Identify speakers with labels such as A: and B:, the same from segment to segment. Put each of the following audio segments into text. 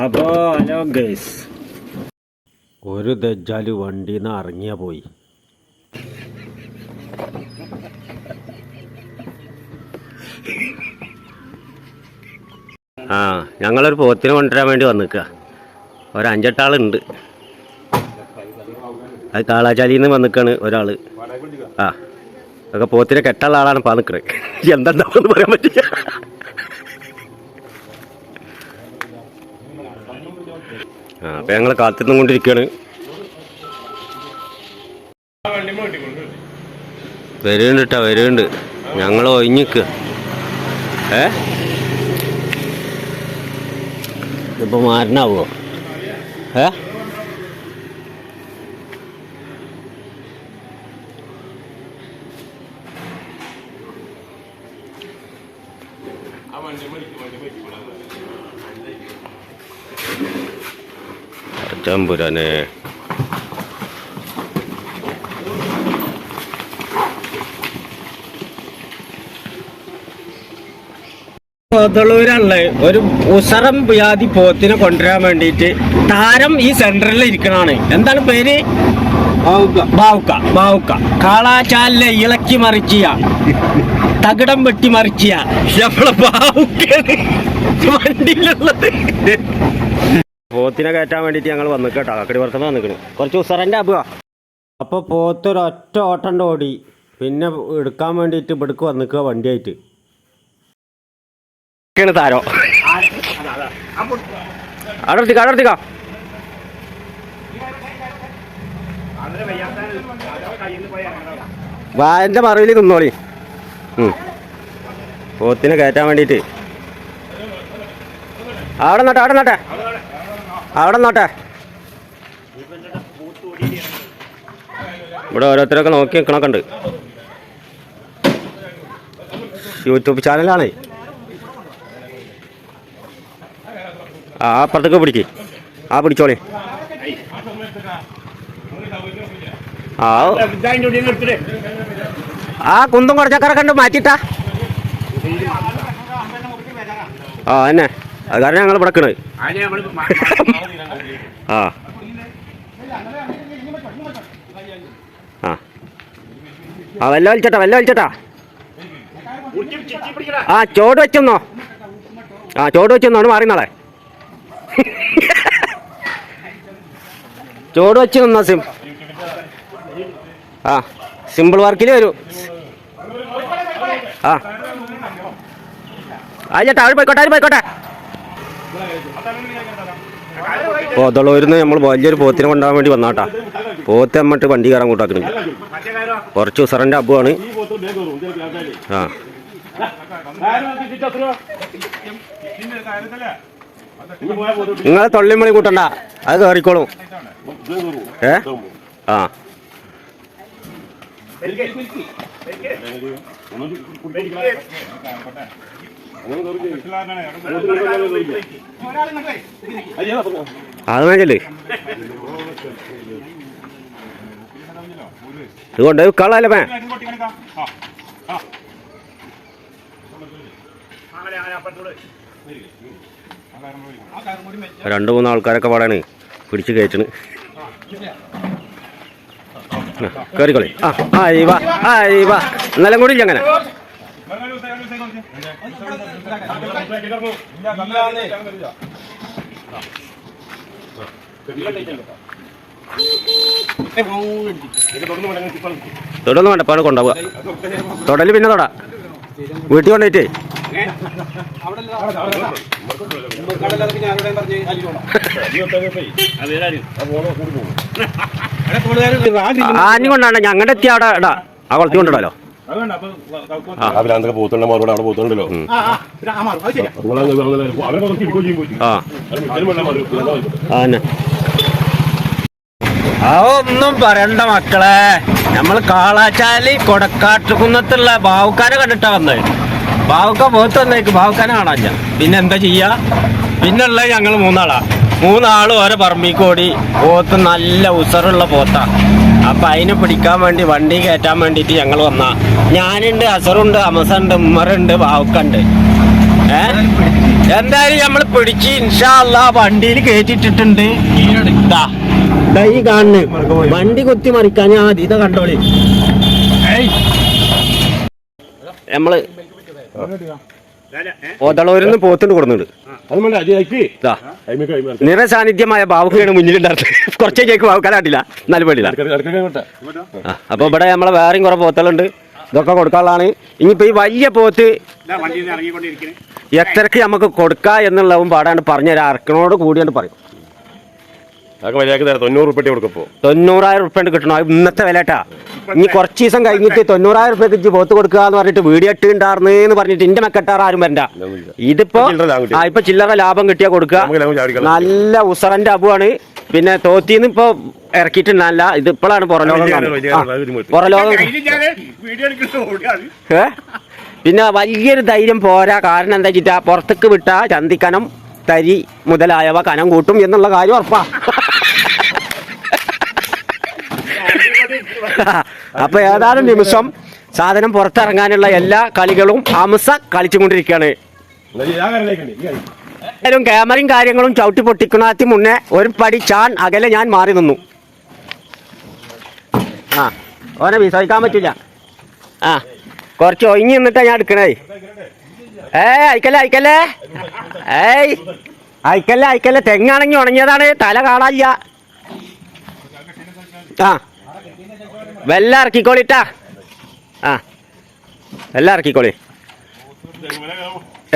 A: അപ്പോൾ hello guys. ഒരു ദജ്ജാൽ വണ്ടിയിൽ നിന്ന് ഇറങ്ങിയ പോയി. ആ ഞങ്ങളൊരു പോത്തിന് കൊണ്ടുവരാൻ വേണ്ടി വന്നിക്ക. ഒരു അഞ്ചെട്ടാളുണ്ട്. അത് കാളാചാലിയിൽ നിന്ന് വന്നിക്കാണ് ഒരാൾ ആ ഒക്കെ പോത്തിനെ കെട്ടുള്ള ആളാണ് പാ നിൽക്കുന്നത് പറയാൻ പറ്റില്ല ആ അപ്പം ഞങ്ങൾ കാത്തിരുന്നും കൊണ്ടിരിക്കുകയാണ് വരുന്നുണ്ട് കേട്ടോ വരുന്നുണ്ട്. ഞങ്ങൾ ഒഴിഞ്ഞിക്ക. ഏ? ഇപ്പൊ മാരനാവോ? ഏ? ചമ്പുരാനെ കോതളൂരുള്ള ഒരു ഉസറം വ്യാധി പോത്തിനെ കൊണ്ടുവരാൻ വേണ്ടിയിട്ട് താരം ഈ സെന്ററിൽ ഇരിക്കണാണ്. എന്താണ് പേര്? ബാവുക്ക. ബാവുക്ക. കാളാചാലിലെ ഇളക്കി മറിച്ചിയ. തകിടം വെട്ടി മറിച്ചിയ. നമ്മളെ ബാവുക്കാണ് വണ്ടിയിലുള്ളത്. പോത്തിനെ കയറ്റാൻ വേണ്ടിയിട്ട് ഞങ്ങൾ വന്നു കേട്ടോ. അക്കടി വർക്കുന്ന വന്നിക്കണ്. കുറച്ച് ഉസറന്റെ അബുക അപ്പോൾ പോത്തൊരൊറ്റ ഓട്ടണ്ട് ഓടി. പിന്നെ എടുക്കാൻ വേണ്ടിയിട്ട് ഇവിടേക്ക് വന്നിക്കുക വണ്ടിയായിട്ട്. ഒക്കെയാണ് താരോ. അടർത്തിക്ക അടർത്തിക്ക. വായന്റെ മറവിൽ നിന്നോളി. പോത്തിനെ കയറ്റാൻ വേണ്ടിയിട്ട്. അവിടെ നട്ടെ അവിടെ നോട്ടെ അവിടെ നോട്ടെ ഇവിടെ ഓരോരുത്തരൊക്കെ നോക്കി നിൽക്കണൊക്കെ യൂട്യൂബ് ചാനലാണേ ആ അപ്പുറത്തേക്ക് പിടിക്ക്. ആ പിടിച്ചോളി. ആ ആ കുന്തും കുറച്ചക്കറ ഉണ്ട് മാറ്റിട്ടാ ആ എന്നെ. അത് കാരണം ഞങ്ങൾ പിടക്കണത് ആ. ആ. ആ വെല്ല വലിച്ചട്ടാ വല്ല വലിച്ചട്ടാ ആ ചോട് വെച്ചെന്നോ. ആ ചോട് വെച്ചെന്നോ മാറി നാളെ. ചോട് വെച്ച് നിന്നാ സിം. ആ സിമ്പിൾ വർക്കിൽ വരൂ. ആ. ആ ചേട്ടാ അവർ പോയിക്കോട്ടെ അവർ പോയിക്കോട്ടെ. പോതളൂരിന്ന് നമ്മൾ വലിയൊരു പോത്തിനെ കൊണ്ടുപോകാൻ വേണ്ടി വന്നാട്ടാ. പോത്ത് അമ്മട്ട് വണ്ടി കയറാൻ കൂട്ടാക്കുന്നു കുറച്ച് ഉസറന്റെ അബുവാണ്. ആ. നിങ്ങളെ തൊള്ളിമണി കൂട്ടണ്ട. അത് കയറിക്കോളും ഏ? ആ. അത് ഇതുകൊണ്ട് ഇത് കൊണ്ട് മേ രണ്ട് മൂന്ന് ആൾക്കാരൊക്കെ പാടാണ്. പിടിച്ച് കയറ്റണ്. കയറിക്കോളി ആ ആ ഈ വാ. ആ ഈ വാ. എന്നാലും കൂടി അങ്ങനെ. തൊടൊന്നും വേണ്ട പാട് കൊണ്ടുപോവുക തൊടൽ പിന്നെ തൊടാ. വീട്ടിൽ കൊണ്ടുപോയിട്ടേ. ആഞ്ഞു കൊണ്ടാണ് ഞങ്ങളുടെ എത്തി അവിടെ ഇടാ. ആ കുളത്തി കൊണ്ടിടാലോ
B: രാവിലെ അന്നൊക്കെ പോത്തുള്ള മറുപടി അവിടെ പോത്തുണ്ടല്ലോ.
A: ആ ആ തന്നെ ആ ഒന്നും പറയണ്ട മക്കളെ. നമ്മൾ കാളാച്ചാലി കൊടക്കാട്ടുകുന്നത്തുള്ള ബാവുക്കാരെ കണ്ടിട്ടാ വന്നത് ബാവുക്ക പോത്ത് വന്നേക്ക് ബാവുക്കാനെ കാണാൻ പിന്നെ എന്താ ചെയ്യാ? പിന്നുള്ള ഞങ്ങൾ മൂന്നാളാ. മൂന്നാളും ഓരോ പറമ്പിക്കോടി പോത്ത് നല്ല ഉസറുള്ള പോത്താ. അപ്പൊ അതിനെ പിടിക്കാൻ വേണ്ടി വണ്ടി കയറ്റാൻ വേണ്ടിട്ട് ഞങ്ങൾ വന്നാ. ഞാനുണ്ട് അസറുണ്ട് അമസുണ്ട് ഉമ്മറുണ്ട് ബാവുക്കുണ്ട്. ഏ? എന്തായാലും നമ്മൾ പിടിച്ച് ഇൻഷാല്ല വണ്ടിയിൽ കയറ്റിട്ടിട്ടുണ്ട് ഈ കാണുന്നു. വണ്ടി കുത്തി മറിക്കാൻ ഞാൻ അതീത കണ്ടോളി. നമ്മൾ ഒതളൂരിന്ന് പോത്തുണ്ട് കൊടുക്കുന്നുണ്ട് നിറസാന്നിധ്യമായ ബാബുക്കയാണ് മുന്നിലുണ്ടായിരുന്നത് കുറച്ചേ കേക്ക് ബാബുക്കാനാട്ടില്ല നാല് വേണ്ടില്ല
B: ഇടയ്ക്ക് കേട്ടാ
A: ആ, അപ്പൊ ഇവിടെ നമ്മളെ വേറെയും കുറെ പോത്തലുണ്ട് ഇതൊക്കെ കൊടുക്കാനുള്ളതാണ്. ഇനിയിപ്പോ ഈ വലിയ പോത്ത് എത്രക്ക് നമുക്ക് കൊടുക്ക എന്നുള്ളതും പാടാണ്ട് പറഞ്ഞുതരാം അറക്കണോട് കൂടിയാണ് പറയും.
B: അതൊക്കെ മര്യാദയ്ക്ക് തരാം. തൊണ്ണൂറ് ഉറുപ്പറ്റി കൊടുക്കപ്പോ
A: തൊണ്ണൂറായിരം ഉറുപ്പ്യ കിട്ടണം. അത് ഇന്നത്തെ വിലട്ടാ ഇനി കുറച്ച് ദിവസം കഴിഞ്ഞിട്ട് തൊണ്ണൂറായിരം ഉറുപ്പ്യക്ക് ഇജ്ജ് പോത്ത് കൊടുക്കുക എന്ന് പറഞ്ഞിട്ട് വീഡിയോ ഇട്ടുണ്ടാർന്ന് പറഞ്ഞിട്ട് ഇന്റെ മെക്കെട്ടാറ് ആരും വരണ്ട. ഇതിപ്പോ. ആ ഇപ്പൊ ചില്ലറ ലാഭം കിട്ടിയാ കൊടുക്കുക. നല്ല ഉസറന്റെ അബുവാണ്. പിന്നെ തോത്തിന്ന് ഇപ്പൊ ഇറക്കിയിട്ടുണ്ടല്ല ഇത് ഇപ്പോഴാണ് പുറലോകം പുറലോകം ഏ? പിന്നെ വലിയൊരു ധൈര്യം പോരാ. കാരണം എന്താ വെച്ചിട്ടാ പുറത്തേക്ക് വിട്ട ചന്തിക്കനം തരി മുതലായവ കനം കൂട്ടും എന്നുള്ള കാര്യം ഉറപ്പാ. അപ്പൊ ഏതാനും നിമിഷം സാധനം പുറത്തിറങ്ങാനുള്ള എല്ലാ കളികളും ആമസ കളിച്ചുകൊണ്ടിരിക്കുകയാണ്. എല്ലാവരും ക്യാമറയും കാര്യങ്ങളും ചവിട്ടി പൊട്ടിക്കുന്നതിന് മുന്നേ ഒരു പടി ചാൻ അകലെ ഞാൻ മാറി നിന്നു. ആ ഓനെ വിസഹിക്കാൻ പറ്റില്ല. ആ കുറച്ച് ഒഴിഞ്ഞു നിന്നിട്ടാ ഞാൻ എടുക്കണേ. ഏ അയക്കല്ലേ അയക്കല്ലേ? ഏയ് അയക്കല്ലേ അയക്കല്ലേ? തെങ്ങാണെങ്കിൽ ഉണങ്ങിയതാണ് തല കാണാനില്ല. ആ. വെല്ല ഇറക്കിക്കോളിട്ടാ. ആ വെല്ല ഇറക്കിക്കോളി.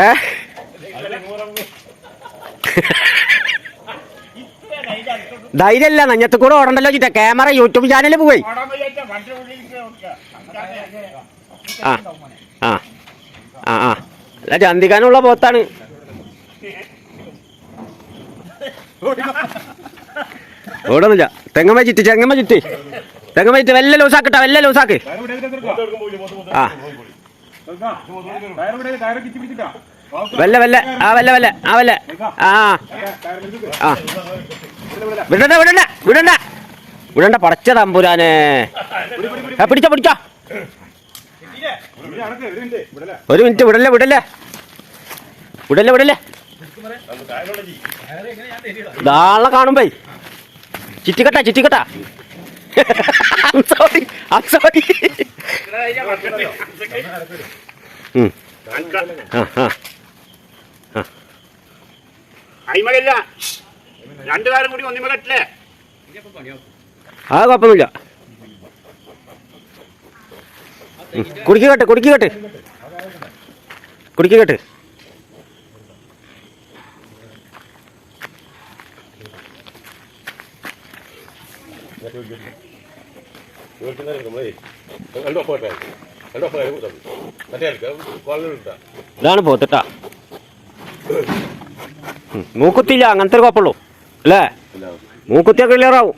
A: ഏ? ധൈര്യല്ല നഞ്ഞത്ത് കൂടെ ഓടണ്ടല്ലോ ചിറ്റ ക്യാമറ യൂട്യൂബ് ചാനലിൽ പോയി. ആ ആ ആ ആ. അല്ല ചന്തിക്കാനുള്ള പോത്താണ്. ഓടുന്നില്ല. തെങ്ങമ്മ ചുറ്റി ചെങ്ങമ്മ ചുറ്റി. തെങ്ങമ്മ ചുറ്റി വല്ല ലൂസാക്കട്ടെ വല്ല ലൂസാക്ക്. ആ. വല്ല വല്ല ആ വല്ല വല്ല ആ വല്ല ആ ആ. വിടണ്ട വിടണ്ട വിടണ്ട. വിടണ്ട പടച്ച തമ്പുരാനെ. പിടിച്ച പിടിച്ചോ. ഒരു മിനിറ്റ് വിടല്ലേ വിടല്ലേ. വിടല്ലേ വിടല്ലേ. നാളെ കാണുമ്പോ. ചിറ്റിക്കട്ട ചിറ്റിക്കട്ട. സോറി സോറി
C: അയിമകല്ല രണ്ടു കാലം കൂടി ഒന്നിമ കെട്ടില്ലേ?
A: ആ കുഴപ്പമൊന്നുമില്ല. കുടിക്കട്ടെ കുടിക്കട്ടെ കുടിക്കട്ടെ Thank കെട്ട്. ഇതാണ് പോത്തിട്ട. മൂക്കുത്തില്ല അങ്ങനത്തെ ഒരു കുഴപ്പമുള്ളൂ. അല്ലേ. മൂക്കുത്തിയ ക്ലിയർ ആവും.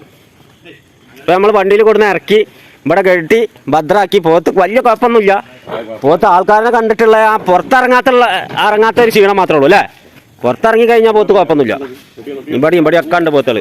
A: ഇപ്പൊ നമ്മൾ വണ്ടിയിൽ കൊടുന്ന് ഇറക്കി ഇവിടെ കെട്ടി ഭദ്രാക്കി പോത്ത് വലിയ കുഴപ്പമൊന്നുമില്ല. പോത്ത് ആൾക്കാരെ കണ്ടിട്ടുള്ള ആ പുറത്തിറങ്ങാത്തുള്ള ഇറങ്ങാത്ത ഒരു ക്ഷീണം മാത്രമേ ഉള്ളൂ അല്ലേ? പുറത്തിറങ്ങി കഴിഞ്ഞാൽ പോത്ത് കുഴപ്പമൊന്നുമില്ല. ഇമ്പടി ഇമ്പടി ഒക്കെ ഉണ്ട് പോത്തുകൾ